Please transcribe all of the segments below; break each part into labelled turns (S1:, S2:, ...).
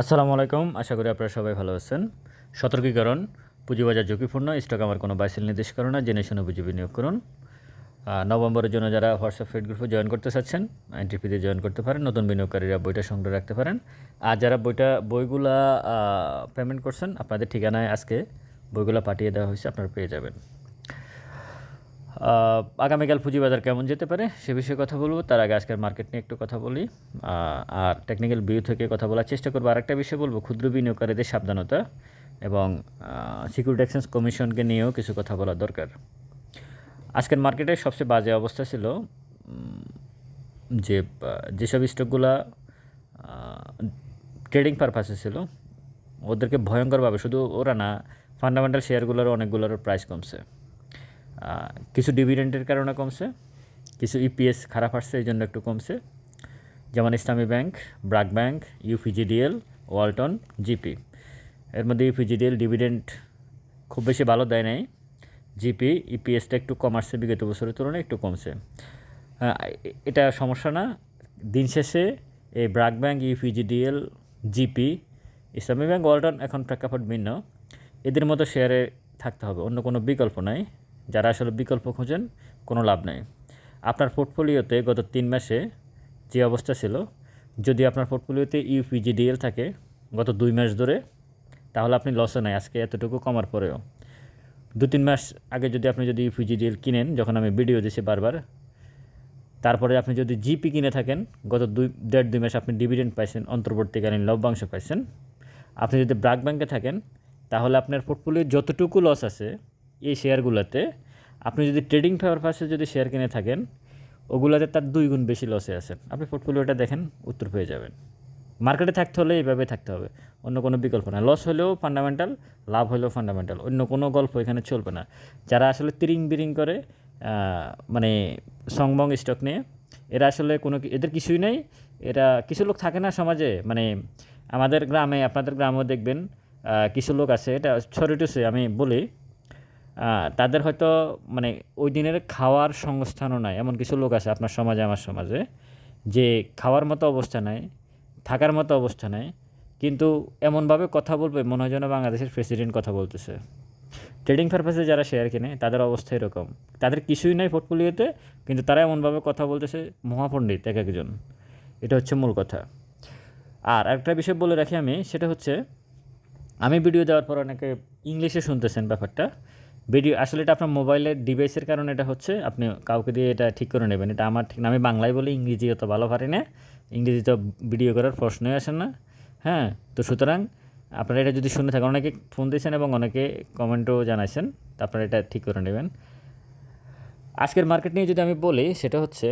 S1: আসসালামু আলাইকুম। আশা করি আপনারা সবাই ভালো আছেন। সতর্কীকরণ, পুঁজিবাজার ঝুঁকিপূর্ণ, স্টক আমার কোনো বাইসেল নির্দেশ করে না, জেনে শুনে বুঝে বিনিয়োগ করুন। নভেম্বরের জন্য যারা হোয়াটসঅ্যাপ ফেড গ্রুপে জয়েন করতে চাচ্ছেন এন্ট্রি ফিতে জয়েন করতে পারেন, নতুন বিনিয়োগকারীরা বইটা সংগ্রহ রাখতে পারেন। আর যারা বইটা, বইগুলা পেমেন্ট করছেন, আপনাদের ঠিকানায় আজকে বইগুলা পাঠিয়ে দেওয়া হয়েছে, আপনারা পেয়ে যাবেন। আগামীকাল পুঁজিবাজার কেমন যেতে পারে সে বিষয়ে কথা বলব। তার আগে আজকের মার্কেট নিয়ে একটু কথা বলি। আর টেকনিক্যাল ভিউ থেকে কথা বলার চেষ্টা করব। আরেকটা বিষয় বলব, ক্ষুদ্র বিনিয়োগকারীদের সাবধানতা এবং সিকিউরিটি এক্সচেঞ্জ কমিশনকে নিয়েও কিছু কথা বলা দরকার। আজকের মার্কেটের সবচেয়ে বাজে অবস্থা ছিল যে যেসব স্টকগুলা ট্রেডিং পারপাসে ছিল, ওদেরকে ভয়ঙ্করভাবে, শুধু ওরা না ফান্ডামেন্টাল শেয়ারগুলোরও অনেকগুলোর প্রাইস কমছে। কিছু ডিভিডেন্টের কারণে কমছে, কিছু ইপিএস খারাপ আসছে, এই জন্য একটু কমছে। যেমন Islami bank, BRAC bank UPGDL Walton GP এর মধ্যে ইউপিজিডিএল ডিভিডেন্ট খুব বেশি ভালো দেয় নাই। জিপি ইপিএসটা একটু কম আসছে, বিগত বছরের তুলনায় একটু কমছে। এটা সমস্যা না। দিন শেষে এই BRAC bank UPGDL GP Islami bank, Walton এখন প্রেক্ষাপট ভিন্ন। এদের মতো শেয়ারে থাকতে হবে, অন্য কোনো বিকল্প নাই। যারা আসলে বিকল্প খোঁজেন, কোনো লাভ নাই। আপনার পোর্টফোলিওতে গত তিন মাসে যে অবস্থা ছিল, যদি আপনার পোর্টফোলিওতে ইউপিজিডিএল থাকে গত দুই মাস ধরে, তাহলে আপনি লসে নাই, আজকে এতটুকু কমার পরেও। দু তিন মাস আগে যদি আপনি যদি ইউপিজিডিএল কিনেন, যখন আমি ভিডিও দিছি বারবার, তারপরে আপনি যদি জিপি কিনে থাকেন, গত দুই, দেড় দুই মাস আপনি ডিভিডেন্ড পাইছেন, অন্তর্বর্তীকালীন লভ্যাংশ পাইছেন। আপনি যদি ব্রাক ব্যাংকে থাকেন, তাহলে আপনার পোর্টফোলিও যতটুকু লস আছে এই শেয়ারগুলোতে আপনি যদি ট্রেডিং পারপাসে যদি শেয়ার কিনে থাকেন, ওগুলোতে তার দুই গুণ বেশি লসে আছেন। আপনি পোর্টফোলিওটা দেখেন, উত্তর পেয়ে যাবেন। মার্কেটে থাকতে হলে এইভাবে থাকতে হবে। অন্য কোনো বিকল্প না লস হলেও ফান্ডামেন্টাল লাভ হলেও ফান্ডামেন্টাল অন্য কোনো গল্প এখানে চলবে না। যারা আসলে তিরিং বিরিং করে মানে সংবং স্টক নিয়ে, এরা আসলে কোনো এদের কিছুই নেই। এরা কিছু লোক থাকে না সমাজে মানে আমাদের গ্রামে, আপনাদের গ্রামেও দেখবেন কিছু লোক আছে। এটা ছড়িটুসে আমি বলি তাদের হয়তো মানে ওই দিনের খাওয়ার সংস্থানও নাই। এমন কিছু লোক আছে আপনার সমাজে, আমার সমাজে, যে খাওয়ার মতো অবস্থা নাই, থাকার মতো অবস্থা নাই, কিন্তু এমনভাবে কথা বলবে, মনে হয় যেন বাংলাদেশের প্রেসিডেন্ট কথা বলতেছে। ট্রেডিং পারপাসে যারা শেয়ার কিনে, তাদের অবস্থা এরকম। তাদের কিছুই নাই পোর্টফোলিওতে কিন্তু তারা এমনভাবে কথা বলতেছে, মহাপণ্ডিত এক একজন। এটা হচ্ছে মূল কথা। আর একটা বিষয় বলে রাখি আমি, সেটা হচ্ছে, আমি ভিডিও দেওয়ার পর অনেকে ইংলিশে শুনতেছেন ব্যাপারটা। ভিডিও আসলে এটা আপনার মোবাইলের ডিভাইসের কারণে এটা হচ্ছে, আপনি কাউকে দিয়ে এটা ঠিক করে নেবেন। এটা আমার ঠিক আমি বাংলায় বলি ইংরেজি অত ভালো পারি না। ইংরেজি তো ভিডিও করার প্রশ্নই আসে না। হ্যাঁ তো সুতরাং আপনারা এটা যদি শুনে থাকেন, অনেকে ফোন দিয়েছেন এবং অনেকে কমেন্টও জানাইছেন, তো আপনারা এটা ঠিক করে নেবেন। আজকের মার্কেট নিয়ে যদি আমি বলি, সেটা হচ্ছে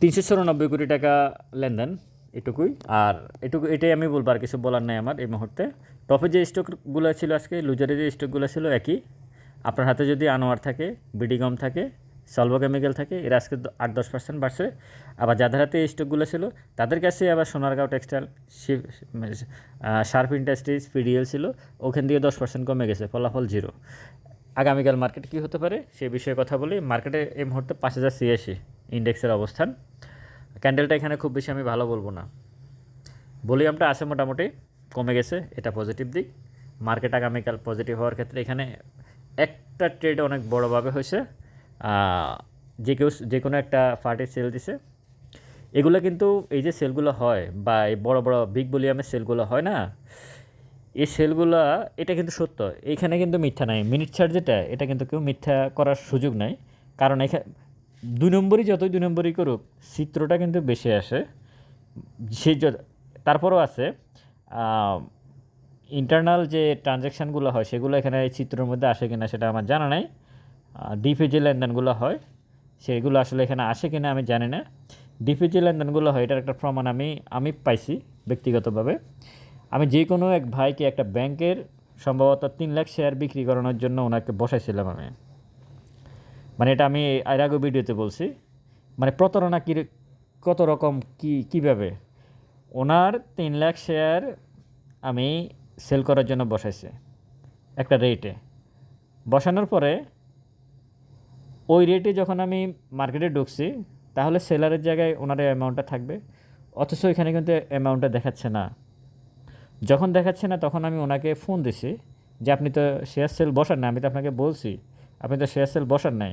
S1: তিনশো চুরানব্বই কোটি টাকা লেনদেন। এটুকুই। আর এটুকু এটাই আমি বলব, আর কিছু বলার নাই আমার এই মুহূর্তে। টপে যে স্টকগুলো ছিল আজকে লুজারে যে স্টকগুলো ছিল একই। আপনার হাতে যদি আনোয়ার থাকে বিডিগম থাকে সলভো কেমিক্যাল থাকে, এরা আজকে আট দশ পার্সেন্ট বাড়ছে। আবার যাদের হাতে এই স্টকগুলো ছিল, তাদের কাছে আবার Sonargaon textile Sharp industries PDL ছিল, ওখান দিয়ে দশ পার্সেন্ট কমে গেছে, ফলাফল জিরো আগামীকাল মার্কেট কী হতে পারে, সে বিষয়ে কথা বলি। মার্কেটে এই মুহূর্তে পাঁচ হাজার ছিয়াশি ইন্ডেক্সের অবস্থান। ক্যান্ডেলটা এখানে খুব বেশি আমি ভালো বলব না। ভলিউমটা আছে মোটামুটি, কমে গেছে, এটা পজিটিভ দিক। মার্কেট আগামীকাল পজিটিভ হওয়ার ক্ষেত্রে এখানে একটা ট্রেড অনেক বড়োভাবে হয়েছে। যে কেউ, যে কোনো একটা পার্টি সেল দিছে। এগুলো কিন্তু এই যে সেলগুলো হয় বা এই বড় বড় বিগ ভলিউমের সেলগুলো হয় না, এই সেলগুলো এটা কিন্তু সত্য। এইখানে কিন্তু মিথ্যা নাই। মিনিট ছাড় যেটা এটা কিন্তু কেউ মিথ্যা করার সুযোগ নাই। কারণ এখানে দুই নম্বরই যতই দুই নম্বরই করুক, চিত্রটা কিন্তু বেশি আসে। সে তারপরও আছে ইন্টারনাল যে ট্রানজ্যাকশানগুলো হয়, সেগুলো এখানে এই চিত্রের মধ্যে আসে কিনা সেটা আমার জানা নাই। ডিপি যে লেনদেনগুলো হয়, সেগুলো আসলে এখানে আসে কিনা আমি জানি না। ডিপি যে লেনদেনগুলো হয়, এটার একটা প্রমাণ আমি আমি পাইছি ব্যক্তিগতভাবে। আমি যে কোনো এক ভাইকে একটা ব্যাংকের সম্ভবত তিন লাখ শেয়ার বিক্রি করানোর জন্য ওনাকে বসাইছিলাম আমি। মানে এটা আমি এর আগে ভিডিওতে বলছি মানে প্রতারণা কী, কত রকম, কি, কীভাবে? ওনার তিন লাখ শেয়ার আমি সেল করার জন্য বসাইছে, একটা রেটে বসানোর পরে ওই রেটে যখন আমি মার্কেটে ঢুকছি, তাহলে সেলারের জায়গায় ওনার অ্যামাউন্টটা থাকবে, অথচ এখানে কিন্তু অ্যামাউন্টটা দেখাচ্ছে না। যখন দেখাচ্ছে না, তখন আমি ওনাকে ফোন দিছি যে, আপনি তো শেয়ার সেল বসান না, আমি তো আপনাকে বলছি। আপনি তো শেয়ার সেল বসান নাই।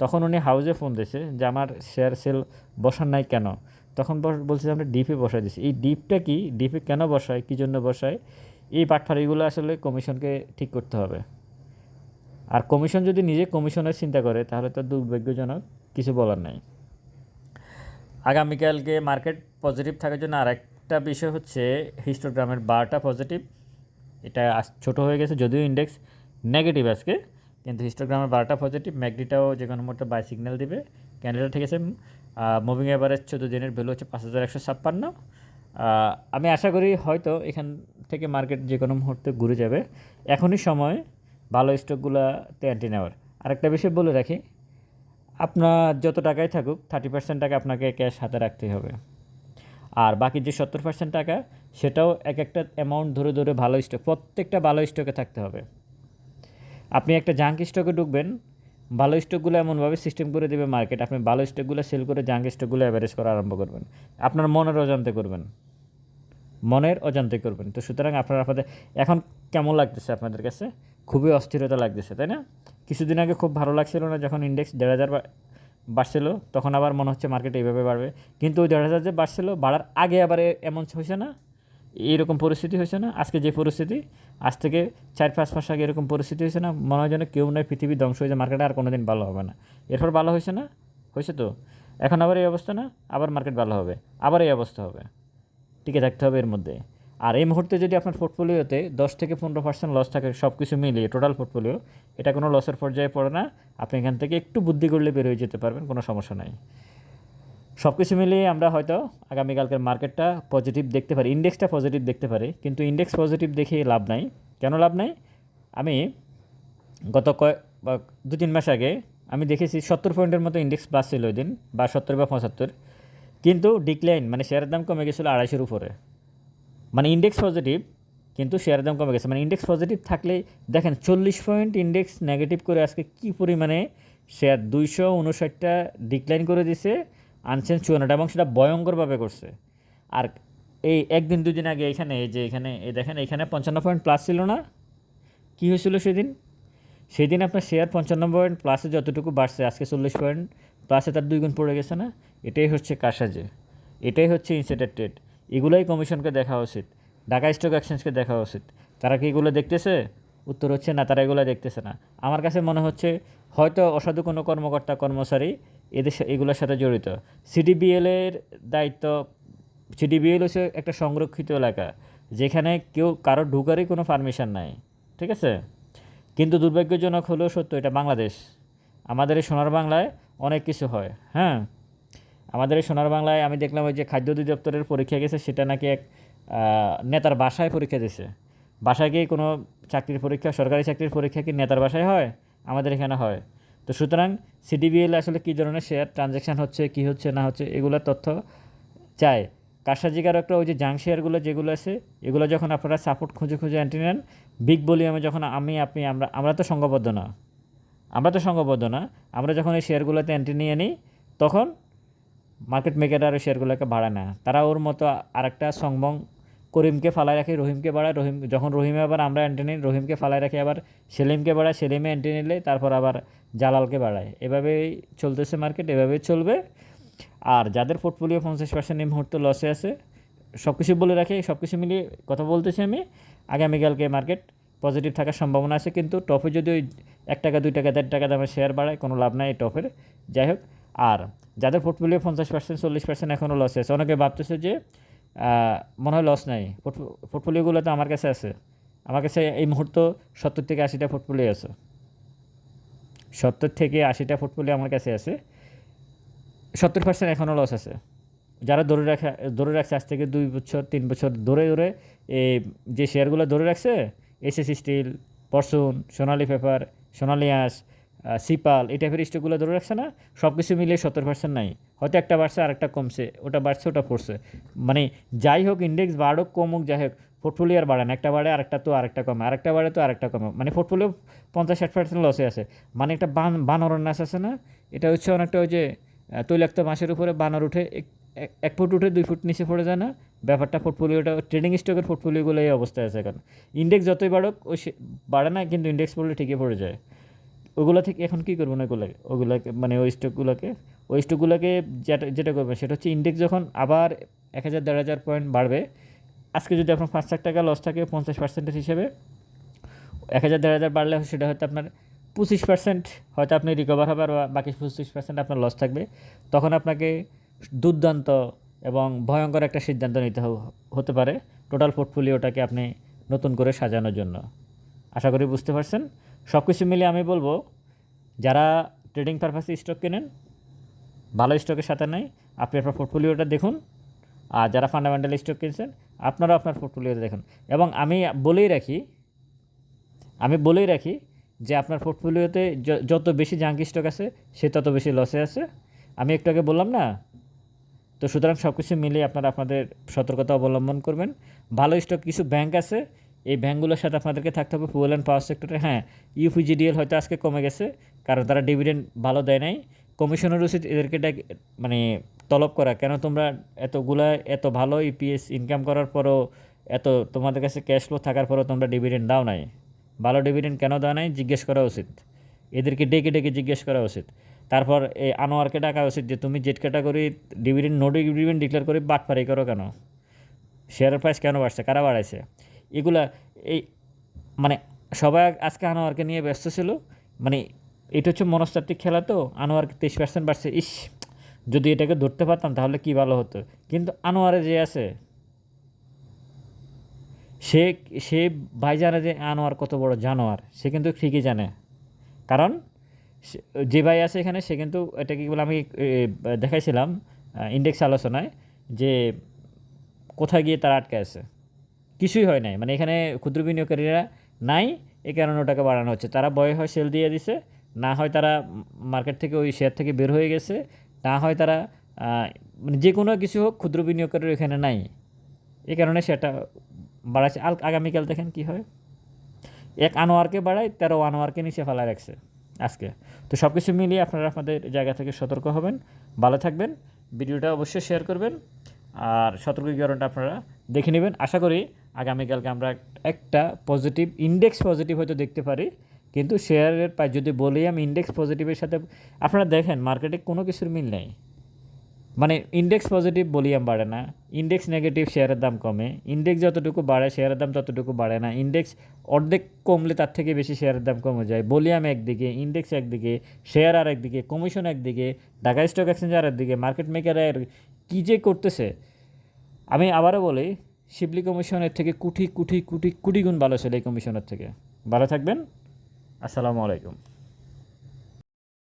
S1: তখন উনি হাউজে ফোন দিয়েছে যে, আমার শেয়ার সেল বসান নাই কেন? তখন বলছে আমরা ডিপে বসাই দিছি। এই ডিপটা কি? ডিপে কেন বসায়? কী জন্য বসায়? এই পাটফারিগুলো আসলে কমিশনকে ঠিক করতে হবে। আর কমিশন যদি নিজে কমিশনের চিন্তা করে, তাহলে তো দুর্ভাগ্যজনক কিছু বলার নাই। আগামীকালকে মার্কেট পজিটিভ থাকার জন্য আরেকটা বিষয় হচ্ছে হিস্টোগ্রামের বারটা পজিটিভ এটা ছোট হয়ে গেছে, যদিও ইন্ডেক্স নেগেটিভ আজকে। কিন্তু হিস্টোগ্রামের বারটা পজিটিভ ম্যাগডিটাও যে কোনো মুহূর্তে বাই সিগন্যাল দিবে। ক্যান্ডেলটা ঠিক আছে মুভিং অ্যাভারেজ চোদ্দ দিনের ভ্যালু হচ্ছে পাঁচ হাজার একশো ছাপ্পান্ন। আমি আশা করি হয়তো এখান থেকে মার্কেট যে কোনো মুহূর্তে ঘুরে যাবে। এখনই সময় ভালো স্টকগুলোতে অ্যান্টি নেওয়ার। আরেকটা বিষয় বলে রাখি, আপনার যত টাকাই থাকুক থার্টি পার্সেন্ট টাকা আপনাকে ক্যাশ হাতে রাখতেই হবে। আর বাকি যে সত্তর পার্সেন্ট টাকা, সেটাও এক একটা অ্যামাউন্ট ধরে ধরে ভালো স্টক প্রত্যেকটা ভালো স্টকে থাকতে হবে। আপনি একটা জাঙ্ক স্টকে ঢুকবেন, ভালো স্টকগুলো এমনভাবে সিস্টেম করে দেবে মার্কেট আপনি ভালো স্টকগুলো সেল করে জাঙ্ক স্টকগুলো অ্যাভারেজ করা আরম্ভ করবেন। আপনার মনের অজান্তে করবেন। মনের অজান্তে করবেন। তো সুতরাং আপনারা আপনাদের, এখন কেমন লাগতেছে আপনাদের কাছে? খুবই অস্থিরতা লাগতেছে, তাই না? কিছুদিন আগে খুব ভালো লাগছিল না যখন ইন্ডেক্স দেড় হাজার বাড়ছিল, তখন আবার মনে হচ্ছে মার্কেট এইভাবে বাড়বে। কিন্তু ওই দেড় হাজার যে বাড়ছিল, বাড়ার আগে আবার এমন হয়েছে না? এইরকম পরিস্থিতি হয়েছে না? আজকে যে পরিস্থিতি, আজ থেকে চার পাঁচ মাস আগে এরকম পরিস্থিতি হয়েছে না? মনে হয় যেন কেউ নয় পৃথিবী ধ্বংস হয়ে যায় মার্কেটে আর কোনো দিন ভালো হবে না। এরপর ভালো হয়েছে না? হয়েছে তো? এখন আবার এই অবস্থা না? আবার মার্কেট ভালো হবে, আবার এই অবস্থা হবে। টিকে থাকতে হবে এর মধ্যে। আর এই মুহূর্তে যদি আপনার পোর্টফোলিওতে দশ থেকে পনেরো পার্সেন্ট লস থাকে সব কিছু মিলিয়ে টোটাল পোর্টফোলিও এটা কোনো লসের পর্যায়ে পড়ে না। আপনি এখান থেকে একটু বুদ্ধি করলে বের হয়ে যেতে পারবেন, কোনো সমস্যা নাই। সব কিছু মিলিয়ে আমরা হয়তো আগামীকালকের মার্কেটটা পজিটিভ দেখতে পারি ইন্ডেক্সটা পজিটিভ দেখতে পারি, কিন্তু ইন্ডেক্স পজিটিভ দেখে লাভ নাই। কেন লাভ নাই? আমি গত কয়েক দু তিন মাস আগে আমি দেখেছি সত্তর পয়েন্টের মতো ইন্ডেক্স প্লাস ছিল ওই দিন, বা সত্তর বা পঁচাত্তর। কিন্তু ডিক্লাইন মানে শেয়ারের দাম কমে গেছিল আড়াইশোর উপরে। মানে ইন্ডেক্স পজিটিভ কিন্তু শেয়ারের দাম কমে গেছে। মানে ইন্ডেক্স পজিটিভ থাকলে দেখেন চল্লিশ পয়েন্ট ইন্ডেক্স নেগেটিভ করে আজকে কী পরিমাণে শেয়ার দুইশো উনষাটটা ডিক্লাইন করে দিছে আনছেন চুয়ান্নটা এবং সেটা ভয়ঙ্করভাবে করছে। আর এই একদিন, দুদিন আগে এখানে, এই যে এখানে, এই দেখেন, এখানে পঞ্চান্ন পয়েন্ট প্লাস ছিল না? কী হয়েছিল সেদিন? সেদিন আপনার শেয়ার পঞ্চান্ন পয়েন্ট প্লাসে যতটুকু বাড়ছে, আজকে চল্লিশ পয়েন্ট প্লাসে তার দুই গুণ পড়ে গেছে না? এটাই হচ্ছে কাসাজে এটাই হচ্ছে ইনসেটেড ট্রেড এগুলোই কমিশনকে দেখা উচিত, ঢাকা স্টক এক্সচেঞ্জকে দেখা উচিত। তারা কি এগুলো দেখতেছে? উত্তর হচ্ছে না, তারা এগুলো দেখতেছে না। আমার কাছে মনে হচ্ছে, হয়তো অসাধু কোনো কর্মকর্তা, কর্মচারী এদের এগুলোর সাথে জড়িত। সিডিবিএলের দায়িত্ব সিডিবিএল হচ্ছে একটা সংরক্ষিত এলাকা, যেখানে কেউ, কারও ঢুকারই কোনো পারমিশন নাই, ঠিক আছে? কিন্তু দুর্ভাগ্যজনক হলেও সত্য, এটা বাংলাদেশ। আমাদের এই সোনার বাংলায় অনেক কিছু হয় হ্যাঁ? আমাদের এই সোনার বাংলায় আমি দেখলাম ওই যে খাদ্য অধিদপ্তরের পরীক্ষা গেছে, সেটা নাকি এক নেতার বাসায় পরীক্ষা দিছে। বাসায় গিয়ে কোনো চাকরির পরীক্ষা, সরকারি চাকরির পরীক্ষা কি নেতার বাসায় হয়? আমাদের এখানে হয়। তো সুতরাং সিডিবিএল আসলে কী ধরনের শেয়ার ট্রানজ্যাকশান হচ্ছে, কী হচ্ছে, না হচ্ছে, এগুলোর তথ্য চায় কারসাজিকার একটা ওই যে জাং শেয়ারগুলো যেগুলো আছে, এগুলো যখন আপনারা সাপোর্ট খুঁজে খুঁজে অ্যান্টি নেন বিগ ভলিউমে যখন আমি, আপনি, আমরা আমরা তো সঙ্গবদ্ধ না। আমরা তো সঙ্গবদ্ধ না। আমরা যখন এই শেয়ারগুলোতে অ্যান্টি নিয়ে নিই, তখন মার্কেট মেকার আর ওই শেয়ারগুলোকে বাড়ায় না। তারা ওর মতো আরেকটা সংবং করিমকে ফালায় রাখি, রহিমকে বাড়ায়, রহিম, যখন রহিমে আবার আমরা এন্ট্রি নিই, রহিমকে ফালাই রাখি আবার সেলিমকে বাড়ায়, সেলিমে এন্ট্রি নিলে তারপর আবার জালালকে বাড়ায়। এভাবেই চলতেছে মার্কেট এভাবেই চলবে। আর যাদের পোর্টফোলিও পঞ্চাশ পার্সেন্ট এই মুহূর্তে লসে আছে সব কিছু বলে রাখি সব কিছু মিলিয়ে কথা বলতেছি আমি। আগামীকালকে মার্কেট পজিটিভ থাকার সম্ভাবনা আছে, কিন্তু টপে যদি ওই এক টাকা, দুই টাকা, দেড় টাকা দামের শেয়ার বাড়ায়, কোনো লাভ নাই এই টপের। যাই হোক, আর যাদের পোর্টফোলিও পঞ্চাশ পার্সেন্ট চল্লিশ পার্সেন্ট এখনও লসে আছে, অনেকে ভাবতেছে যে মনে হয় লস নাই। পোর্টফোলিওগুলো তো আমার কাছে আছে। আমার কাছে এই মুহূর্ত সত্তর থেকে আশিটা পোর্টফোলিও আছে। সত্তর থেকে আশিটা পোর্টফোলিও আমার কাছে আছে। সত্তর পার্সেন্ট এখনও লস আছে। যারা ধরে রাখা, ধরে রাখছে, আজ থেকে দুই বছর, তিন বছর ধরে ধরে এই যে শেয়ারগুলো ধরে রাখছে এসএস স্টিল পরশুন সোনালি পেপার সোনালি আঁশ সিপাল, এই টাইপের স্টকগুলো ধরে রাখছে না সব কিছু মিলিয়ে সত্তর পার্সেন্ট নাই। হয়তো একটা বাড়ছে আর একটা কমছে, ওটা বাড়ছে, ওটা পড়ছে। মানে যাই হোক ইন্ডেক্স বাড়ুক, কমুক, যাই হোক পোর্টফোলিও আর বাড়ে না। একটা বাড়ে, আরেকটা তো, আরেকটা কমে। আরেকটা বাড়ে তো, আরেকটা কমে। মানে পোর্টফোলিও পঞ্চাশ ষাট পার্সেন্ট লসে আছে। মানে একটা বান, বানরের নাচ আছে না? এটা হচ্ছে অনেকটা ওই যে তৈলাক্ত মাছের উপরে বানর উঠে এক- ফুট উঠে দুই ফুট নিচে পড়ে যায় না? ব্যাপারটা পোর্টফোলিওটা ট্রেডিং স্টকের পোর্টফোলিওগুলো এই অবস্থায় আছে এখন। ইন্ডেক্স যতই বাড়ুক, ওই বাড়ে না, কিন্তু ইন্ডেক্স পড়লে ঠিকই পড়ে যায়। ওগুলো থেকে এখন কী করব না ওগুলোকে ওগুলোকে মানে ওই স্টকগুলোকে? ওই স্টকগুলোকে যেটা যেটা করবেন, সেটা হচ্ছে ইন্ডেক্স যখন আবার এক হাজার, দেড় হাজার পয়েন্ট বাড়বে, আজকে যদি আপনার পাঁচ লাখ টাকা লস থাকে পঞ্চাশ পার্সেন্টের হিসেবে, এক হাজার, দেড় হাজার বাড়লে সেটা হয়তো আপনার পঁচিশ পার্সেন্ট হয়তো আপনি রিকভার হবে আর বাকি পঁচিশ পার্সেন্ট আপনার লস থাকবে, তখন আপনাকে দুর্দান্ত এবং ভয়ঙ্কর একটা সিদ্ধান্ত নিতে হতে পারে। টোটাল পোর্টফোলিওটাকে আপনি নতুন করে সাজানোর জন্য। আশা করি বুঝতে পারছেন। সব কিছু মিলিয়ে আমি বলব, যারা ট্রেডিং পারপাসে স্টক কেনেন, ভালো স্টকের সাথে নাই, আপনি আপনার পোর্টফোলিওটা দেখুন, আর যারা ফান্ডামেন্টাল স্টক কিনছেন, আপনারাও আপনার পোর্টফোলিওটা দেখুন। এবং আমি বলেই রাখি, আমি বলেই রাখি যে আপনার পোর্টফোলিওতে যত বেশি জাঙ্কি স্টক আছে, সে তত বেশি লসে আছে। আমি একটু আগে বললাম না? তো সুতরাং সব কিছু মিলিয়ে আপনারা আপনাদের সতর্কতা অবলম্বন করবেন। ভালো স্টক কিছু ব্যাংক আছে এই ব্যাঙ্কগুলোর সাথে আপনাদেরকে থাকতে হবে ফুয়েল অ্যান্ড পাওয়ার সেক্টরে হ্যাঁ ইউপিজিডিএল হয়তো আজকে কমে গেছে, কারণ তারা ডিভিডেন্ড ভালো দেয় নাই। কমিশনের উচিত এদেরকে মানে তলব করা। কেন তোমরা এতগুলা, এত ভালো ইপিএস ইনকাম করার পরও এত তোমাদের কাছে ক্যাশ ফ্লো থাকার পরও তোমরা ডিভিডেন্ড দাও নাই? ভালো ডিভিডেন্ড কেন দেওয়া নাই? জিজ্ঞেস করা উচিত। এদেরকে ডেকে ডেকে জিজ্ঞেস করা উচিত। তারপর এই আনোয়ারকে ডাকা উচিত যে, তুমি Z category dividend no dividend declare করে বাটপারি করো কেন? শেয়ারের প্রাইস কেন বাড়ছে? কারা বাড়াইছে? এগুলা এই মানে সবাই আজকে আনোয়ারকে নিয়ে ব্যস্ত ছিল। মানে এটা হচ্ছে মনস্তাত্ত্বিক খেলা তো, আনোয়ারকে তেইশ পার্সেন্ট বাড়ছে। ইস, যদি এটাকে ধরতে পারতাম তাহলে কি ভালো হতো? কিন্তু আনোয়ারে যে আছে, সে সে ভাই জানে যে আনোয়ার কত বড় জানোয়ার, সে কিন্তু ঠিকই জানে। কারণ যে ভাই আছে এখানে, সে কিন্তু এটা কি বলে আমি দেখাইছিলাম ইন্ডেক্স আলোচনায় যে কোথায় গিয়ে তারা আটকে আছে। কিছুই হয় নাই। মানে এখানে ক্ষুদ্র বিনিয়োগকারীরা নাই এই কারণে ওটাকে বাড়ানো হচ্ছে। তারা বয় হয় সেল দিয়ে দিছে, না হয় তারা মার্কেট থেকে ওই শেয়ার থেকে বের হয়ে গেছে, না হয় তারা মানে যে কোনো কিছু হোক ক্ষুদ্র বিনিয়োগকারীর এখানে নাই। এ কারণে সেটা বাড়াচ্ছে। আল, আগামীকাল দেখেন কি হয়। এক আনোয়ারকে বাড়ায়, তেরো আনোয়ারকে নিচে ফেলা রাখছে আজকে। তো সব কিছু মিলিয়ে আপনারা আপনাদের জায়গা থেকে সতর্ক হবেন, ভালো থাকবেন, ভিডিওটা অবশ্যই শেয়ার করবেন, আর সতর্ক সতর্কীকরণটা আপনারা দেখে নেবেন। আশা করি আগামীকালকে আমরা একটা পজিটিভ ইন্ডেক্স পজিটিভ হয়তো দেখতে পারি। কিন্তু শেয়ারের পাই যদি বলি আমি ইন্ডেক্স পজিটিভের সাথে, আপনারা দেখেন মার্কেটে কোনো কিছুর মিল নেই। মানে ইন্ডেক্স পজিটিভ ভলিউম বাড়ে না ইন্ডেক্স নেগেটিভ শেয়ারের দাম কমে ইন্ডেক্স যতটুকু বাড়ে শেয়ারের দাম ততটুকু বাড়ে না ইন্ডেক্স অর্ধেক কমলে তার থেকে বেশি শেয়ারের দাম কমে যায়। ভলিউম একদিকে ইন্ডেক্স একদিকে শেয়ার আর একদিকে কমিশন একদিকে, ঢাকা স্টক এক্সচেঞ্জ আর একদিকে মার্কেট মেকারের কী যে করতেছে। আমি আবারও বলি শিবলি কমিশনের থেকে কুটি কুটি কুটি কুটি গুণ ভালো ছিল এই কমিশনের থেকে। ভালো থাকবেন। আসসালামু আলাইকুম।